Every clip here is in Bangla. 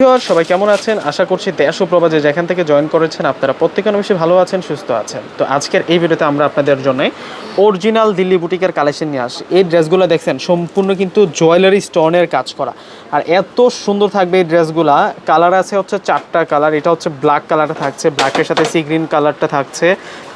সবাই কেমন আছেন? আশা করছি দেশ প্রবাজে যেখান থেকে জয়েন করেছেন, আপনারা প্রত্যেকে বেশি ভালো আছেন, সুস্থ আছেন। তো আজকের এই ভিডিওতে আমরা আপনাদের জন্য অরিজিনাল দিল্লি বুটিকের কালেকশন নিয়ে আসি। এই ড্রেসগুলো দেখছেন, সম্পূর্ণ কিন্তু জুয়েলারি স্টোনের কাজ করা। আর এত সুন্দর থাকবে এই ড্রেসগুলা। কালার আছে হচ্ছে চারটা কালার এটা হচ্ছে ব্ল্যাক কালারটা থাকছে ব্ল্যাকের সাথে সি গ্রিন কালারটা থাকছে।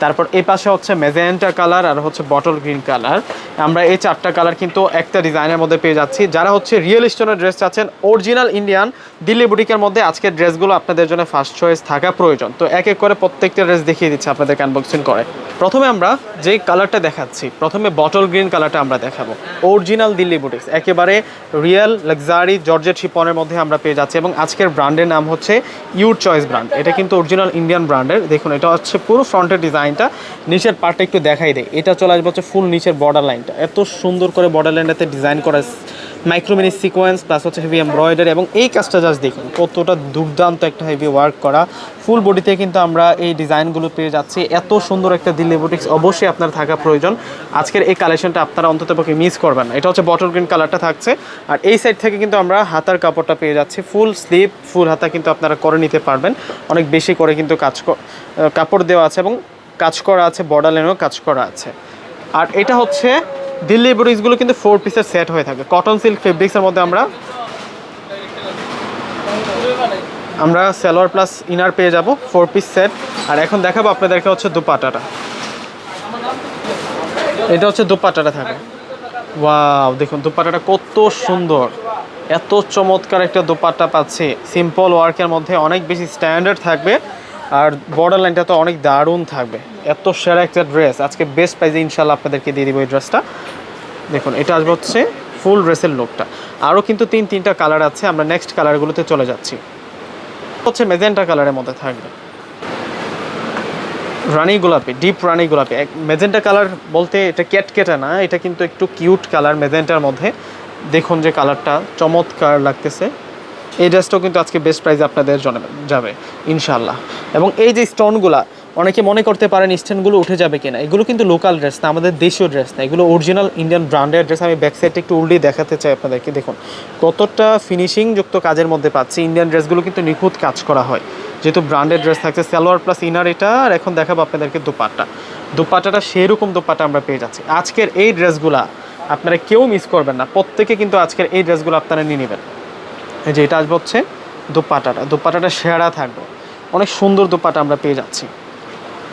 তারপর এই পাশে হচ্ছে মেজেন্টা কালার আর হচ্ছে বটল গ্রিন কালার আমরা এই চারটা কালার কিন্তু একটা ডিজাইনের মধ্যে পেয়ে যাচ্ছি। যারা হচ্ছে রিয়েল স্টোনের ড্রেস চাচ্ছেন অরিজিনাল ইন্ডিয়ান দিল্লি বুটিকের মধ্যে আজকের ড্রেসগুলো আপনাদের জন্য ফার্স্ট চয়েস থাকা প্রয়োজন। তো এক এক করে প্রত্যেকটা ড্রেস দেখিয়ে দিচ্ছি আপনাদের আনবক্সিং করে। প্রথমে আমরা যে কালারটা দেখাচ্ছি, প্রথমে বটল গ্রিন কালারটা আমরা দেখাবো। অরিজিনাল দিল্লি বুটিক্স একেবারে রিয়েল লাক্সারি জর্জেট শিপনের মধ্যে আমরা পেয়ে যাচ্ছি এবং আজকের ব্র্যান্ডের নাম হচ্ছে ইউর চয়েস ব্র্যান্ড এটা কিন্তু অরিজিনাল ইন্ডিয়ান ব্র্যান্ডের দেখুন, এটা হচ্ছে পুরো ফ্রন্টের ডিজাইনটা নিচের পার্টটা একটু দেখাই দেয় এটা চলে আসবে হচ্ছে ফুল নিচের বর্ডার লাইনটা এত সুন্দর করে বর্ডার লাইনটাতে ডিজাইন করা মাইক্রোমিনি সিকোয়েন্স প্লাস হচ্ছে হেভি এমব্রয়ডারি এবং এই কাজটা জাস্ট দেখুন, কতটা দুর্দান্ত একটা হেভি ওয়ার্ক করা। ফুল বডিতে কিন্তু আমরা এই ডিজাইনগুলো পেয়ে যাচ্ছি। এত সুন্দর একটা দিল্লি বুটিক্স অবশ্যই আপনার থাকা প্রয়োজন। আজকের এই কালেকশনটা আপনারা অন্তত পক্ষে মিস করবেন না। এটা হচ্ছে বটল গ্রিন কালারটা থাকছে। আর এই সাইড থেকে কিন্তু আমরা হাতার কাপড়টা পেয়ে যাচ্ছি। ফুল স্লিভ ফুল হাতা কিন্তু আপনারা করে নিতে পারবেন। অনেক বেশি করে কিন্তু কাজ কাপড় দেওয়া আছে এবং কাজ করা আছে বর্ডার লাইনেও কাজ করা আছে। আর এটা হচ্ছে দিল্লি বুটিক্সগুলো কিন্তু ফোর পিসের সেট হয়ে থাকে। কটন সিল্ক ফেব্রিক্সের মধ্যে আমরা আমরা সালোয়ার প্লাস ইনার পেয়ে যাব ফোর পিস সেট আর এখন দেখাবো আপনাদেরকে হচ্ছে দুপাটাটা। এটা হচ্ছে দুপাটাটা থাকে। ওয়াও দেখুন দুপাটাটা কত সুন্দর। এত চমৎকার একটা দুপাট্টা পাচ্ছি। সিম্পল ওয়ার্কের মধ্যে অনেক বেশি স্ট্যান্ডার্ড থাকবে। আর বর্ডার লাইনটা তো অনেক দারুণ থাকবে। এত সেরা একটা ড্রেস আজকে বেস্ট প্রাইজে ইনশাল্লাহ আপনাদেরকে দিয়ে দিব এই ড্রেসটা দেখুন, এটা আসবে হচ্ছে ফুল ড্রেসের লুকটা আরও কিন্তু তিন, তিনটা কালার আছে। আমরা নেক্সট কালারগুলোতে চলে যাচ্ছি। হচ্ছে মেজেন্টা কালারের মধ্যে থাকবে। রানি গোলাপি ডিপ রানী গোলাপি। মেজেন্টা কালার বলতে এটা ক্যাটকেটা না, এটা কিন্তু একটু কিউট কালার মেজেন্টার মধ্যে। দেখুন যে কালারটা চমৎকার লাগতেছে। এই ড্রেসটাও কিন্তু আজকে বেস্ট প্রাইস আপনাদের যাবে ইনশাল্লাহ এবং এই যে স্টোনগুলা অনেকে মনে করতে পারেন স্টোনগুলো উঠে যাবে কিনা। এগুলো কিন্তু লোকাল ড্রেস না, আমাদের দেশীয় ড্রেস না। এগুলো অরিজিনাল ইন্ডিয়ান ব্র্যান্ডের ড্রেস আমি ব্যাক সাইডটা একটু উল্টেই দেখাতে চাই আপনাদেরকে। দেখুন, কতটা ফিনিশিং যুক্ত কাজের মধ্যে পাচ্ছি। ইন্ডিয়ান ড্রেসগুলো কিন্তু নিখুঁত কাজ করা হয়। যেহেতু ব্র্যান্ডেড ড্রেস থাকছে, সালোয়ার প্লাস ইনার এটা, আর এখন দেখাবো আপনাদেরকে দুপাট্টা। দুপাট্টাটা সেরকম দুপাট্টা আমরা পেয়ে যাচ্ছি। আজকের এই ড্রেসগুলা আপনারা কেউ মিস করবেন না। প্রত্যেকে কিন্তু আজকের এই ড্রেসগুলো আপনারা নিয়ে নেবেন। যে এটা আসবে হচ্ছে দুপাটাটা। দুপাটাটা সেরা থাকবে। অনেক সুন্দর দুপাটা আমরা পেয়ে যাচ্ছি।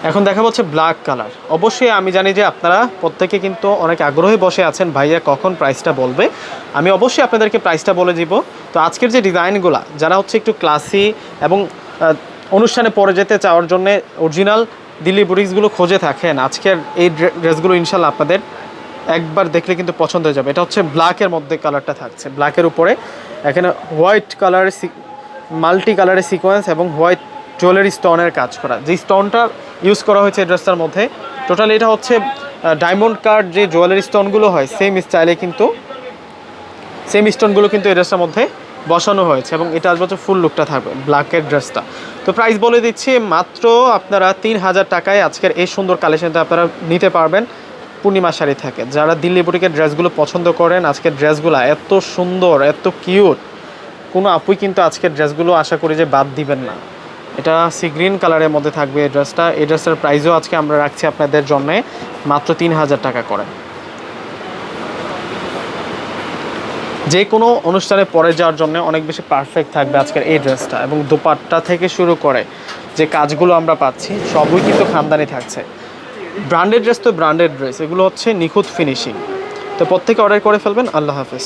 এখন দেখা হচ্ছে ব্ল্যাক কালার অবশ্যই আমি জানি যে আপনারা প্রত্যেকে কিন্তু অনেক আগ্রহে বসে আছেন, ভাইয়া কখন প্রাইসটা বলবে। আমি অবশ্যই আপনাদেরকে প্রাইসটা বলে দিব। তো আজকের যে ডিজাইনগুলো যারা হচ্ছে একটু ক্লাসি এবং অনুষ্ঠানে পরে যেতে চাওয়ার জন্যে অরিজিনাল দিল্লি বুটিক্সগুলো খোঁজে থাকেন, আজকের এই ড্রে- ড্রেসগুলো ইনশাল্লাহ আপনাদের একবার দেখলে কিন্তু পছন্দ হয়ে যাবে। এটা হচ্ছে ব্ল্যাকের মধ্যে কালারটা থাকছে। ব্ল্যাকের উপরে এখানে হোয়াইট কালারের মাল্টি কালারের সিকোয়েন্স এবং হোয়াইট জুয়েলারি স্টোনের কাজ করা। যে স্টোনটা ইউজ করা হয়েছে ড্রেসটার মধ্যে, টোটাল এটা হচ্ছে ডায়মন্ড কার্ড যে জুয়েলারি স্টোনগুলো হয়, সেম স্টাইলে কিন্তু, সেম স্টোনগুলো কিন্তু এই ড্রেসটার মধ্যে বসানো হয়েছে এবং এটা আসবে ফুল লুকটা থাকবে, ব্ল্যাকের ড্রেসটা। তো প্রাইস বলে দিচ্ছি, মাত্র আপনারা তিন হাজার টাকায় আজকের এই সুন্দর কালেকশনটা আপনারা নিতে পারবেন। পূর্ণিমা শাড়ি থাকে। যারা দিল্লি বুটিকের ড্রেসগুলো পছন্দ করেন, আজকের ড্রেসগুলো এত সুন্দর, এত কিউট। কোনো আপুই কিন্তু আজকের ড্রেসগুলো আশা করি যে বাদ দিবেন না। এটা সি গ্রিন কালারের মধ্যে থাকবে এই ড্রেসটা। এই ড্রেসের প্রাইসও আজকে আমরা রাখছি আপনাদের জন্যে মাত্র তিন হাজার টাকা করে। যে কোনো অনুষ্ঠানে পরে যাওয়ার জন্য অনেক বেশি পারফেক্ট থাকবে আজকের এই ড্রেসটা এবং দোপাট্টা থেকে শুরু করে যে কাজগুলো আমরা পাচ্ছি, সবই কিন্তু খানদানি থাকছে। ব্র্যান্ডেড ড্রেস তো ব্র্যান্ডেড ড্রেস এগুলো হচ্ছে নিখুঁত ফিনিশিং তো প্রত্যেকে অর্ডার করে ফেলবেন, আল্লাহ হাফেজ।